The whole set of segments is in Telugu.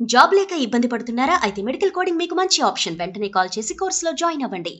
జాబ్ లేక ఇబ్బంది పడుతున్నారా? అయితే మెడికల్ కోడింగ్ మీకు మంచి ఆప్షన్. వెంటనే కాల్ చేసి కోర్సులో జాయిన్ అవ్వండి.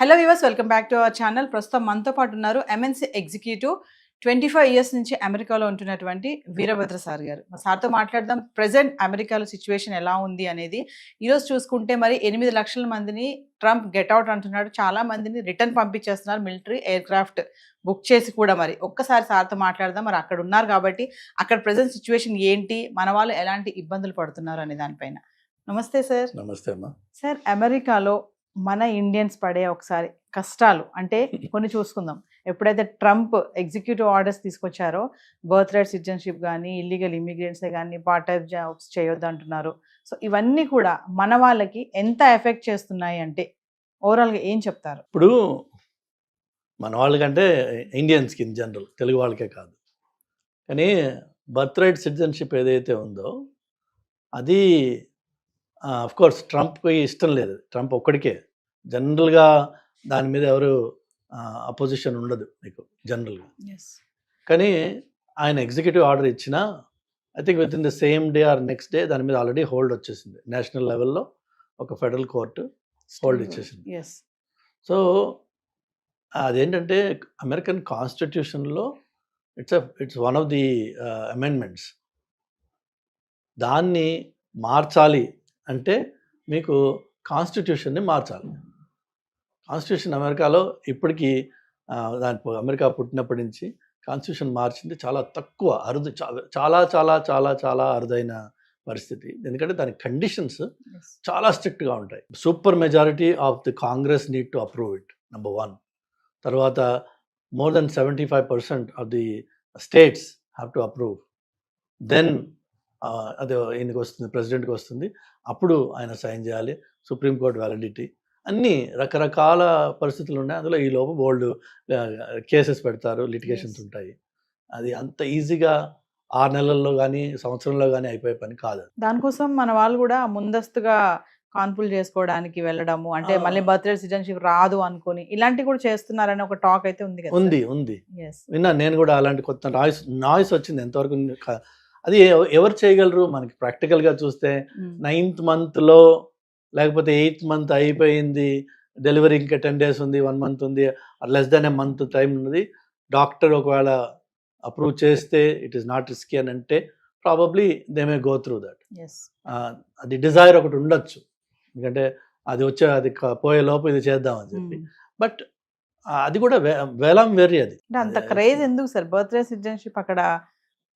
Hello viewers welcome back to our channel ప్రస్తుతం మనతో పాటు ఉన్నారు MNC executive twenty five years నుంచి అమెరికాలో ఉంటున్నటువంటి వీరభద్ర సార్ గారు. సార్తో మాట్లాడదాం. ప్రజెంట్ అమెరికాలో సిచ్యువేషన్ ఎలా ఉంది అనేది. ఈరోజు చూసుకుంటే మరి ఎనిమిది లక్షల మందిని ట్రంప్ గెట్ అవుట్ అంటున్నాడు. చాలా మందిని రిటర్న్ పంపించేస్తున్నారు మిలిటరీ ఎయిర్ క్రాఫ్ట్ బుక్ చేసి కూడా మరి. ఒక్కసారి సార్తో మాట్లాడదాం. మరి అక్కడ ఉన్నారు కాబట్టి అక్కడ ప్రజెంట్ సిచ్యువేషన్ ఏంటి? మన వాళ్ళు ఎలాంటి ఇబ్బందులు పడుతున్నారు అనే దానిపైన. నమస్తే సార్. నమస్తే అమ్మా. సార్ అమెరికాలో మన ఇండియన్స్ పడే ఒకసారి కష్టాలు అంటే కొన్ని చూసుకుందాం. ఎప్పుడైతే ట్రంప్ ఎగ్జిక్యూటివ్ ఆర్డర్స్ తీసుకొచ్చారో బర్త్ రైట్ సిటిజన్షిప్ కానీ ఇల్లీగల్ ఇమిగ్రెంట్సే కానీ పార్ట్ టైం జాబ్స్ చేయొద్దు అంటున్నారు. సో ఇవన్నీ కూడా మన వాళ్ళకి ఎంత ఎఫెక్ట్ చేస్తున్నాయి అంటే ఓవరాల్గా ఏం చెప్తారు? ఇప్పుడు మన వాళ్ళకంటే ఇండియన్స్కి ఇన్ జనరల్ తెలుగు వాళ్ళకే కాదు. కానీ బర్త్ రైట్ సిటిజన్షిప్ ఏదైతే ఉందో అది కోర్స్ ట్రంప్కి ఇష్టం లేదు. ట్రంప్ ఒక్కడికే. జనరల్గా దాని మీద ఎవరు అపోజిషన్ ఉండదు మీకు జనరల్గా కానీ ఆయన ఎగ్జిక్యూటివ్ ఆర్డర్ ఇచ్చినా I think with in the same day or next day దాని మీద ఆల్రెడీ హోల్డ్ వచ్చేసింది. నేషనల్ లెవెల్లో ఒక ఫెడరల్ కోర్టు హోల్డ్ ఇచ్చేసింది. ఎస్ సో అదేంటంటే అమెరికన్ కాన్స్టిట్యూషన్లో it's it's one of the amendments దాన్ని మార్చాలి అంటే మీకు కాన్స్టిట్యూషన్ని మార్చాలి. కాన్స్టిట్యూషన్ అమెరికాలో ఇప్పటికీ దాని అమెరికా పుట్టినప్పటి నుంచి కాన్స్టిట్యూషన్ మార్చింది చాలా తక్కువ అరుదు చాలా చాలా చాలా చాలా అరుదైన పరిస్థితి. ఎందుకంటే దాని కండిషన్స్ చాలా స్ట్రిక్ట్గా ఉంటాయి. Super majority of the Congress need to approve it number one. తర్వాత more than seventy five percent of the states have to approve. Then అది ఈయనకి వస్తుంది ప్రెసిడెంట్కి వస్తుంది అప్పుడు ఆయన సైన్ చేయాలి. Supreme court validity. అన్నీ రకరకాల పరిస్థితులు ఉన్నాయి అందులో ఈ లోపు బోల్డ్ కేసెస్ పెడతారు లిటిగేషన్స్. ఉంటాయి. అది అంత ఈజీగా ఆరు నెలల్లో కానీ సంవత్సరంలో కానీ అయిపోయే పని కాదు. దానికోసం మన వాళ్ళు కూడా ముందస్తుగా కాన్పులు చేసుకోవడానికి వెళ్ళడము అంటే. మళ్ళీ బర్త్ రైట్ సిటిజన్షిప్ రాదు అనుకుని ఇలాంటివి కూడా చేస్తున్నారని ఒక టాక్ అయితే ఉంది కదా ఉంది ఉంది. విన్నా నేను కూడా అలాంటి కొత్త నాయిస్ నాయిస్ వచ్చింది ఎంతవరకు అది ఎవ- ఎవరు చేయగలరు? మనకి ప్రాక్టికల్గా చూస్తే నైన్త్ మంత్లో లేకపోతే ఎయిత్ మంత్ అయిపోయింది డెలివరీ ఇంకా టెన్ డేస్ ఉంది వన్ మంత్ ఉంది less than a month time ఉన్నది. డాక్టర్ ఒకవేళ అప్రూవ్ చేస్తే ఇట్ ఈస్ నాట్ రిస్కీ అని అంటే probably they may go through that. అది డిజైర్ ఒకటి ఉండొచ్చు. ఎందుకంటే అది వచ్చే అది పోయే లోపు ఇది చేద్దామని చెప్పి. బట్ అది కూడా వేలం వెర్రి అది. అంత క్రేజ్ ఎందుకు సార్? బర్త్ రైట్ సిటిజన్షిప్ అక్కడ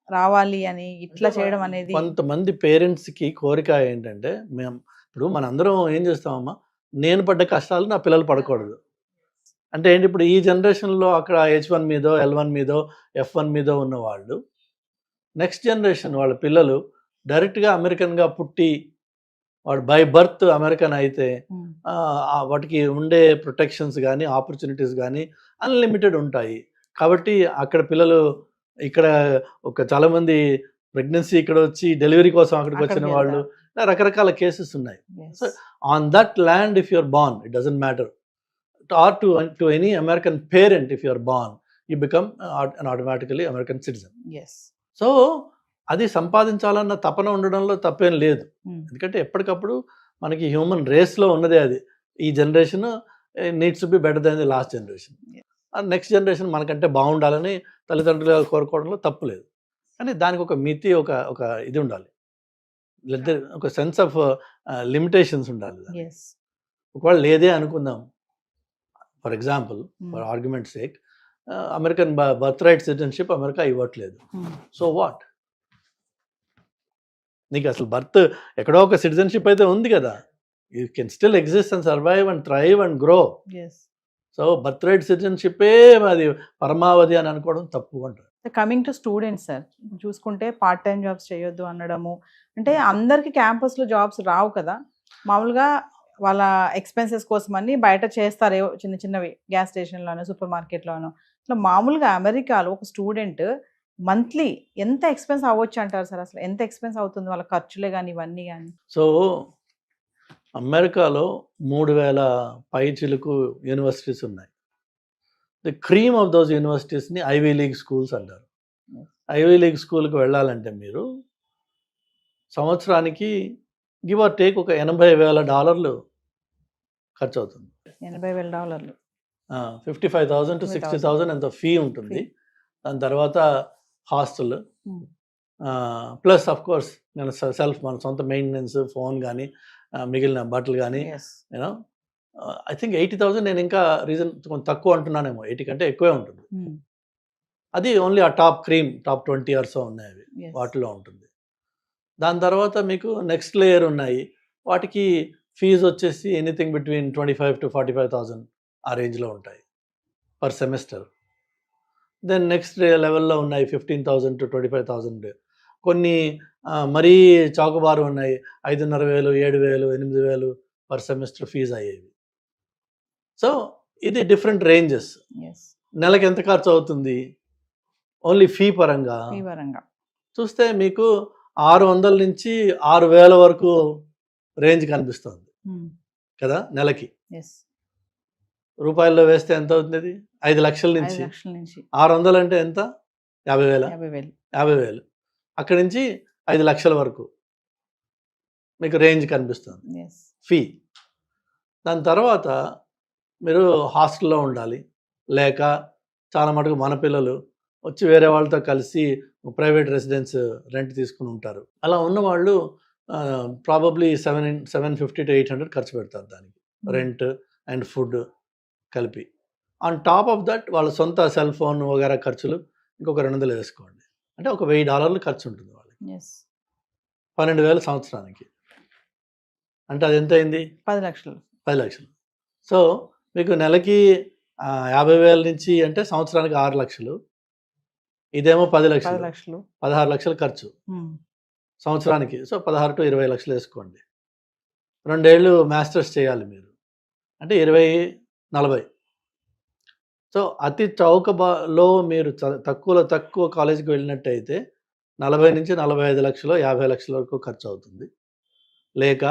రావాలి అని ఇట్లా చేయడం అనేది కొంతమంది పేరెంట్స్కి కోరిక ఏంటంటే మేము ఇప్పుడు మనందరం ఏం చేస్తామమ్మా? నేను పడ్డ కష్టాలు నా పిల్లలు పడకూడదు. అంటే ఏంటి? ఇప్పుడు ఈ జనరేషన్లో అక్కడ హెచ్ వన్ మీదో ఎల్ వన్ మీదో ఎఫ్ వన్ మీదో ఉన్న వాళ్ళు నెక్స్ట్ జనరేషన్ వాళ్ళ పిల్లలు డైరెక్ట్గా అమెరికన్గా పుట్టి వాడు బై బర్త్ అమెరికన్ అయితే వాటికి ఉండే ప్రొటెక్షన్స్ కానీ ఆపర్చునిటీస్ కానీ అన్లిమిటెడ్ ఉంటాయి. కాబట్టి అక్కడ పిల్లలు ఇక్కడ ఒక చాలా మంది ప్రెగ్నెన్సీ ఇక్కడ వచ్చి డెలివరీ కోసం అక్కడికి వచ్చిన వాళ్ళు రకరకాల కేసెస్ ఉన్నాయి. So, on that land if you're born it doesn't matter or to to any American parent if you're born you become an automatically American citizen. So అది సంపాదించాలన్న తపన ఉండడంలో తప్పేం లేదు. ఉమ్, ఎందుకంటే ఎప్పటికప్పుడు మనకి హ్యూమన్ రేస్లో ఉన్నదే అది. ఈ generation needs be better than the last generation next generation మనకంటే బాగుండాలని తల్లిదండ్రులు కోరుకోవడంలో తప్పు లేదు. కానీ దానికి ఒక మితి ఒక ఒక ఇది ఉండాలి. ఒక సెన్స్ ఆఫ్ లిమిటేషన్స్ ఉండాలి. ఒకవేళ లేదే అనుకుందాం. For example for argument sake American birth right citizenship America ఇవ్వట్లేదు. So what? నీకు అసలు బర్త్ ఎక్కడో ఒక సిటిజన్షిప్ అయితే ఉంది కదా. You can still exist and survive and thrive and grow. yes. So birth right సిటిజన్షిప్పే అది పరమావధి అని అనుకోవడం తప్పు అంటారు. కమింగ్ టు స్టూడెంట్స్ సార్ చూసుకుంటే పార్ట్ టైం జాబ్స్ చేయొద్దు అనడము. అంటే అందరికి క్యాంపస్లో జాబ్స్ రావు కదా. మామూలుగా వాళ్ళ ఎక్స్పెన్సెస్ కోసం అని బయట చేస్తారు చిన్న చిన్నవి గ్యాస్ స్టేషన్లోనో సూపర్ మార్కెట్లోనో ఇట్లా మామూలుగా అమెరికాలో ఒక స్టూడెంట్ మంత్లీ ఎంత ఎక్స్పెన్స్ అవ్వచ్చు అంటారు సార్ అసలు ఎంత ఎక్స్పెన్స్ అవుతుంది? వాళ్ళ ఖర్చులే కానీ ఇవన్నీ కానీ సో అమెరికాలో మూడు వేల పైచిలకు యూనివర్సిటీస్ ఉన్నాయి. ది క్రీమ్ ఆఫ్ దోస్ యూనివర్సిటీస్ని ఐవీ లీగ్ స్కూల్స్ అంటారు. ఐవీ లీగ్ స్కూల్కి వెళ్ళాలంటే మీరు సంవత్సరానికి గివ్ ఆర్ టేక్ ఒక ఎనభై వేల డాలర్లు ఖర్చు అవుతుంది ఎనభై వేల డాలర్లు. Fifty five thousand to sixty 50,000 thousand ఎంత ఫీ ఉంటుంది. దాని తర్వాత హాస్టల్. ప్లస్ అఫ్ కోర్స్ నేను సెల్ఫ్ మన సొంత మెయింటెనెన్స్ ఫోన్ కానీ మిగిలిన బట్టలు కానీ you know I think eighty thousand నేను ఇంకా రీజన్ కొంచెం తక్కువ అంటున్నానేమో. ఎయిటీ కంటే ఎక్కువే ఉంటుంది. అది ఓన్లీ ఆ top cream top twenty years ఉన్నాయి అవి. వాటిలో ఉంటుంది. దాని తర్వాత మీకు నెక్స్ట్ లేయర్ ఉన్నాయి. వాటికి ఫీజు వచ్చేసి anything between twenty five to forty five thousand ఆ రేంజ్లో ఉంటాయి పర్ సెమిస్టర్. దెన్ నెక్స్ట్ లెవెల్లో ఉన్నాయి fifteen thousand to twenty five thousand కొన్ని మరీ చౌకబారు ఉన్నాయి. ఐదున్నర వేలు ఏడు వేలు ఎనిమిది వేలు పర్ సెమిస్టర్ ఫీజు అయ్యేవి. సో ఇది డిఫరెంట్ రేంజెస్ నెలకి ఎంత ఖర్చు అవుతుంది? ఓన్లీ ఫీ పరంగా. చూస్తే మీకు ఆరు వందల నుంచి ఆరు వేల వరకు రేంజ్ కనిపిస్తుంది. కదా? నెలకి. రూపాయల్లో వేస్తే ఎంత అవుతుంది? ఐదు లక్షల ఐదు నుంచి. లక్షల నుంచి. ఆరు వందలు అంటే ఎంత? యాభై వేల. యాభై వేలు. అక్కడి నుంచి ఐదు లక్షల వరకు మీకు రేంజ్ కనిపిస్తుంది. ఫీ దాని తర్వాత మీరు హాస్టల్లో ఉండాలి. లేక చాలా మటుకు మన పిల్లలు వచ్చి వేరే వాళ్ళతో కలిసి ప్రైవేట్ రెసిడెన్స్ రెంట్ తీసుకుని ఉంటారు. అలా ఉన్న వాళ్ళు probably seven seven fifty to eight hundred ఖర్చు పెడతారు దానికి. రెంట్ అండ్ ఫుడ్ కలిపి. ఆన్ టాప్ ఆఫ్ దట్ వాళ్ళ సొంత సెల్ ఫోన్ వగేరా ఖర్చులు ఇంకొక రెండు వందలు వేసుకోండి. అంటే ఒక వెయ్యి డాలర్లు ఖర్చు ఉంటుంది వాళ్ళకి. పన్నెండు వేలు సంవత్సరానికి. అంటే అది ఎంత అయింది? పది లక్షలు. పది లక్షలు. సో మీకు నెలకి యాభై వేల నుంచి అంటే సంవత్సరానికి ఆరు లక్షలు. ఇదేమో పది లక్షలు. లక్షలు. పదహారు లక్షలు ఖర్చు. సంవత్సరానికి. సో పదహారు టు ఇరవై లక్షలు వేసుకోండి. రెండేళ్ళు మాస్టర్స్ చేయాలి మీరు. అంటే ఇరవై నలభై. సో అతి చౌక బా- లో మీరు తక్కువలో తక్కువ కాలేజీకి వెళ్ళినట్టయితే నలభై నుంచి నలభై ఐదు లక్షలు యాభై లక్షల వరకు ఖర్చు అవుతుంది. లేక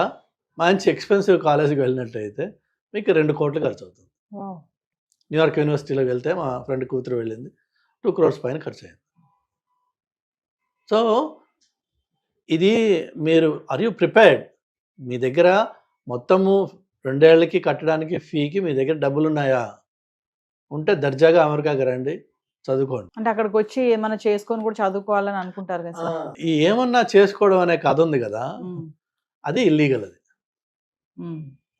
మంచి ఎక్స్పెన్సివ్ కాలేజీకి వెళ్ళినట్టయితే మీకు రెండు కోట్లు ఖర్చు అవుతుంది. న్యూయార్క్ యూనివర్సిటీలోకి వెళ్తే మా ఫ్రెండ్ కూతురు వెళ్ళింది. టూ క్రోర్స్ పైన ఖర్చు అయింది సో ఇది మీరు ఆర్ యూ ప్రిపేర్డ్? మీ దగ్గర మొత్తము రెండేళ్ళకి కట్టడానికి ఫీకి మీ దగ్గర డబ్బులు ఉన్నాయా ఉంటే దర్జాగా అమెరికాకి రండి చదువుకోండి. అంటే అక్కడికి వచ్చి ఏమైనా చేసుకొని కూడా చదువుకోవాలని అనుకుంటారు కదా ఈ ఏమన్నా చేసుకోవడం అనే కథ ఉంది కదా. అది ఇల్లీగల్ అది.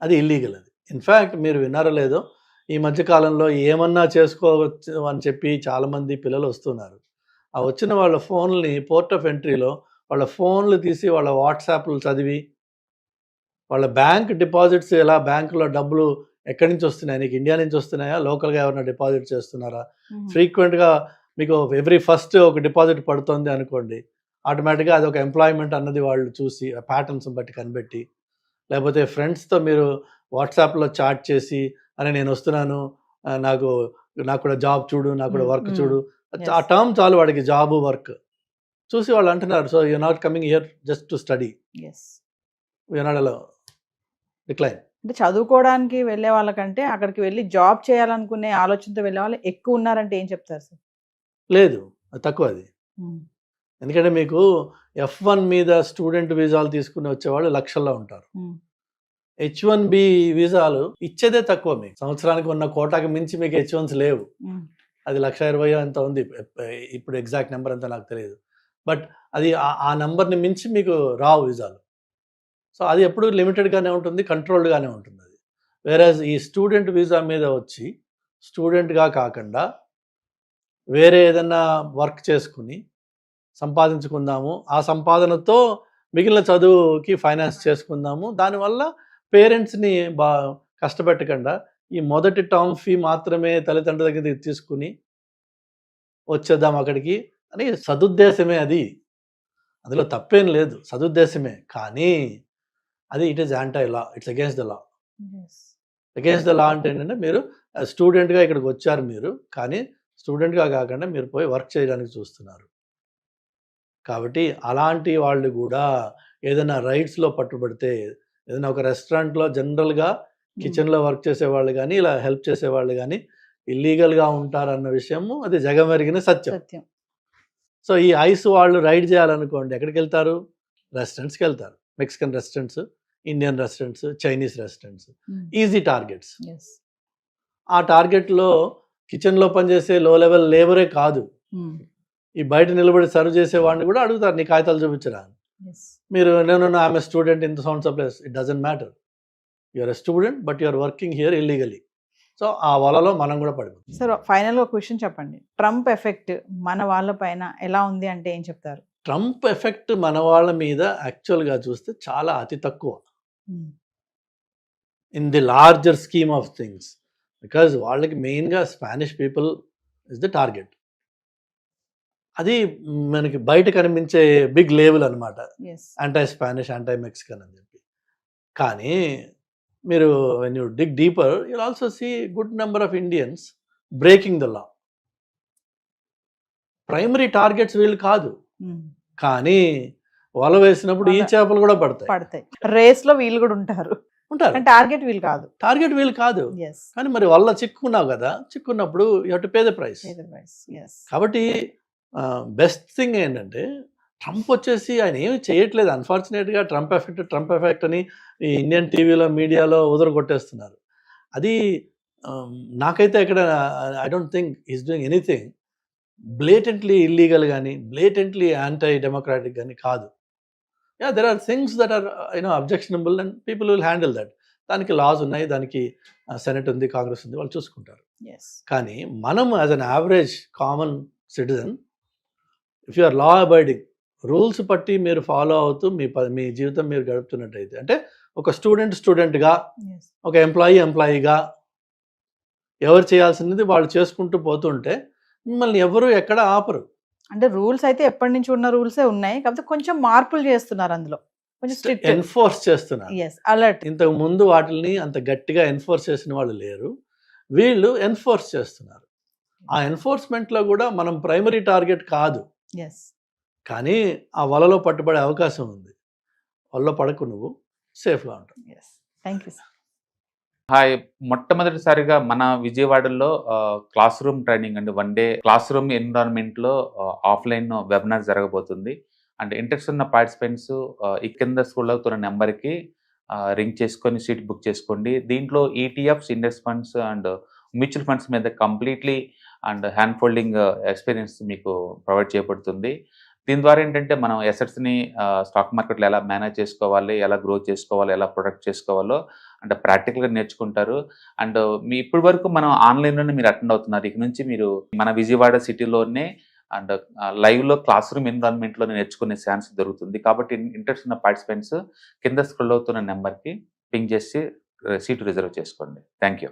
అది ఇల్లీగల్ అది. ఇన్ఫ్యాక్ట్ మీరు విన్నారో లేదో ఈ మధ్య కాలంలో ఏమన్నా చేసుకోవచ్చు అని చెప్పి చాలామంది పిల్లలు వస్తున్నారు ఆ వచ్చిన వాళ్ళ ఫోన్ని పోర్ట్ ఆఫ్ ఎంట్రీలో వాళ్ళ ఫోన్లు తీసి వాళ్ళ వాట్సాప్లు చదివి వాళ్ళ బ్యాంక్ డిపాజిట్స్ ఎలా బ్యాంకులో డబ్బులు ఎక్కడి నుంచి వస్తున్నాయి నీకు ఇండియా నుంచి వస్తున్నాయా లోకల్గా ఎవరైనా డిపాజిట్ చేస్తున్నారా. ఫ్రీక్వెంట్గా మీకు ఎవ్రీ ఫస్ట్ ఒక డిపాజిట్ పడుతుంది అనుకోండి ఆటోమేటిక్గా అది ఒక ఎంప్లాయ్మెంట్ అన్నది వాళ్ళు చూసి ఆ ప్యాటర్న్స్ బట్టి కనిపెట్టి లేకపోతే ఫ్రెండ్స్తో మీరు వాట్సాప్లో చాట్ చేసి అని నేను వస్తున్నాను. నాకు నాకు కూడా జాబ్ చూడు నాకు కూడా వర్క్. చూడు. ఆ టర్మ్ చాలు వాడికి జాబ్ వర్క్. చూసి వాళ్ళు అంటున్నారు so you not coming here just to study Yes. You not అలా డిక్లైన్ అంటే చదువుకోవడానికి వెళ్ళే వాళ్ళకంటే అక్కడికి వెళ్ళి జాబ్ చేయాలనుకునే ఆలోచనతో వెళ్ళే వాళ్ళు ఎక్కువ ఉన్నారంటే ఏం చెప్తారు సార్? లేదు. అది తక్కువ అది. ఎందుకంటే మీకు ఎఫ్ వన్ మీద స్టూడెంట్ వీసాలు తీసుకుని వచ్చేవాళ్ళు లక్షల్లో ఉంటారు. హెచ్ వన్ బి వీసాలు ఇచ్చేదే తక్కువ మీకు. సంవత్సరానికి ఉన్న కోటాకి మించి మీకు హెచ్ వన్స్ లేవు. అది లక్ష ఇరవై ఎంత ఉంది? ఇప్పుడు ఎగ్జాక్ట్ నెంబర్ ఎంత నాకు తెలియదు. బట్ అది ఆ- ఆ నెంబర్ని మించి మీకు రావు వీసాలు. సో అది ఎప్పుడు లిమిటెడ్గానే ఉంటుంది కంట్రోల్డ్గానే ఉంటుంది అది. వేరే ఈ స్టూడెంట్ వీసా మీద వచ్చి స్టూడెంట్గా కాకుండా వేరే ఏదన్నా వర్క్ చేసుకుని సంపాదించుకుందాము ఆ సంపాదనతో మిగిలిన చదువుకి ఫైనాన్స్ చేసుకుందాము దానివల్ల పేరెంట్స్ని బా కష్టపెట్టకుండా ఈ మొదటి టర్మ్ ఫీ మాత్రమే తల్లిదండ్రుల దగ్గర తీసుకుని వచ్చేద్దాం అక్కడికి అని సదుద్దేశమే అది. అందులో తప్పేం లేదు సదుద్దేశమే. కానీ అది it is anti law it's against the law. Against the law అంటే ఏంటంటే మీరు స్టూడెంట్గా ఇక్కడికి వచ్చారు మీరు కానీ స్టూడెంట్గా కాకుండా మీరు పోయి వర్క్ చేయడానికి చూస్తున్నారు. కాబట్టి అలాంటి వాళ్ళు కూడా ఏదైనా రైట్స్లో పట్టుబడితే ఏదైనా ఒక రెస్టారెంట్లో జనరల్గా కిచెన్లో వర్క్ చేసేవాళ్ళు కానీ ఇలా హెల్ప్ చేసేవాళ్ళు కానీ ఇల్లీగల్గా ఉంటారన్న విషయము అది జగమెరిగిన సత్యం. సత్యం. సో ఈ ఐస్ వాళ్ళు రైడ్ చేయాలనుకోండి ఎక్కడికి వెళ్తారు? రెస్టారెంట్స్కి వెళ్తారు. Mexican restaurants Indian restaurants Chinese restaurants. Easy targets. ఆ టార్గెట్లో కిచెన్లో పనిచేసే లో లెవెల్ లేబరే కాదు. ఈ బయట నిలబడి సర్వ్ చేసే వాడిని కూడా అడుగుతారు నీ కాగితాలు చూపించరా? మీరు నేను ఆమె student in the sounds of place it doesn't matter you're a student but you're working here illegally so ఆ వలలో మనం కూడా పడిపోతాం. సార్ ఫైనల్ ఒక క్వశ్చన్ చెప్పండి. ట్రంప్ ఎఫెక్ట్ మన వాళ్ళ పైన ఎలా ఉంది అంటే ఏం చెప్తారు? ట్రంప్ ఎఫెక్ట్ మన వాళ్ళ మీద యాక్చువల్గా చూస్తే చాలా అతి తక్కువ. In the larger scheme of things because వాళ్ళకి మెయిన్గా Spanish people is the target అది మనకి బయట కనిపించే బిగ్ లేబుల్ అనమాట యాంటై స్పానిష్ యాంటై మెక్సికన్ అని చెప్పి. కానీ మీరు when you dig deeper you also see good number of Indians breaking the law primary targets వీళ్ళు కాదు. కానీ వల వేసినప్పుడు ఈ చేపలు కూడా పడతాయి. పడతాయి. రేస్లో వీళ్ళు కూడా ఉంటారు. ఉంటారు. టార్గెట్ వీళ్ళు కాదు. టార్గెట్ వీళ్ళు కాదు. కానీ మరి వల్ల చిక్కున్నావు కదా చిక్కున్నప్పుడు you to pay the price కాబట్టి బెస్ట్ థింగ్ ఏంటంటే ట్రంప్ వచ్చేసి ఆయన ఏమి చేయట్లేదు. అన్ఫార్చునేట్గా ట్రంప్ ఎఫెక్ట్ ట్రంప్ ఎఫెక్ట్ అని ఈ ఇండియన్ టీవీలో మీడియాలో ఉదర కొట్టేస్తున్నారు అది నాకైతే ఇక్కడ I don't think is doing anything blatantly illegal కానీ బ్లేటెంట్లీ యాంటీ డెమోక్రాటిక్ కానీ కాదు. Yeah there are things that are you know objectionable and people will handle that దానికి లాస్ ఉన్నాయి దానికి సెనెట్ ఉంది కాంగ్రెస్ ఉంది వాళ్ళు చూసుకుంటారు. కానీ మనం as an average common citizen if you are law abiding rules పట్టి మీరు ఫాలో అవుతూ మీ మీ జీవితం మీరు గడుపుతున్నట్టయితే అంటే ఒక స్టూడెంట్ స్టూడెంట్గా ఒక ఎంప్లాయీ ఎంప్లాయీగా ఎవరు చేయాల్సినది వాళ్ళు చేసుకుంటూ పోతుంటే మిమ్మల్ని ఎవరు ఎక్కడ ఆపరు. అంటే రూల్స్ అయితే ఎప్పటి నుంచి ఉన్న రూల్సే ఉన్నాయి కాకపోతే కొంచెం మార్పులు చేస్తున్నారు అందులో. కొంచెం స్ట్రిక్ట్ ఎన్ఫోర్స్ చేస్తున్నారు. అలర్ట్ ఇంతకు ముందు వాటిని అంత గట్టిగా ఎన్ఫోర్స్ చేసిన వాళ్ళు లేరు. వీళ్ళు ఎన్ఫోర్స్ చేస్తున్నారు. ఆ ఎన్ఫోర్స్మెంట్లో కూడా మనం ప్రైమరీ టార్గెట్ కాదు. కానీ ఆ వలలో పట్టుబడే అవకాశం ఉంది. వలలో పడకు నువ్వు. సేఫ్గా ఉంటావు yes thank you sir hi మొట్టమొదటిసారిగా మన విజయవాడలో క్లాస్ రూమ్ ట్రైనింగ్ అండి. వన్ డే క్లాస్ రూమ్ ఎన్విరాన్మెంట్లో ఆఫ్లైన్ వెబినార్ జరగబోతుంది. అండ్ ఇంట్రెస్ట్ ఉన్న పార్టిసిపెంట్స్ ఈ కింద స్కూల్ అవుతున్న నెంబర్కి రింగ్ చేసుకొని సీట్ బుక్ చేసుకోండి. దీంట్లో ETFs index funds and mutual funds మీద completely and hand folding uh, experience మీకు ప్రొవైడ్ చేయబడుతుంది. దీని ద్వారా ఏంటంటే మనం ఎసెట్స్ని స్టాక్ మార్కెట్లో ఎలా మేనేజ్ చేసుకోవాలి ఎలా గ్రో చేసుకోవాలి ఎలా ప్రొడక్ట్ చేసుకోవాలో అంటే ప్రాక్టికల్గా నేర్చుకుంటారు. అండ్ uh, మీ ఇప్పటి వరకు మనం ఆన్లైన్లోనే మీరు అటెండ్ అవుతున్నారు. ఇక నుంచి మీరు మన విజయవాడ సిటీలోనే అండ్ లైవ్లో క్లాస్ రూమ్ ఎన్విరాన్మెంట్లో నేర్చుకునే ఛాన్స్ దొరుకుతుంది. కాబట్టి ఇంట్రెస్ట్ ఉన్న పార్టిసిపెంట్స్ కింద స్క్రోల్ అవుతున్న నెంబర్కి పింక్ చేసి uh, సీటు రిజర్వ్ చేసుకోండి. Thank you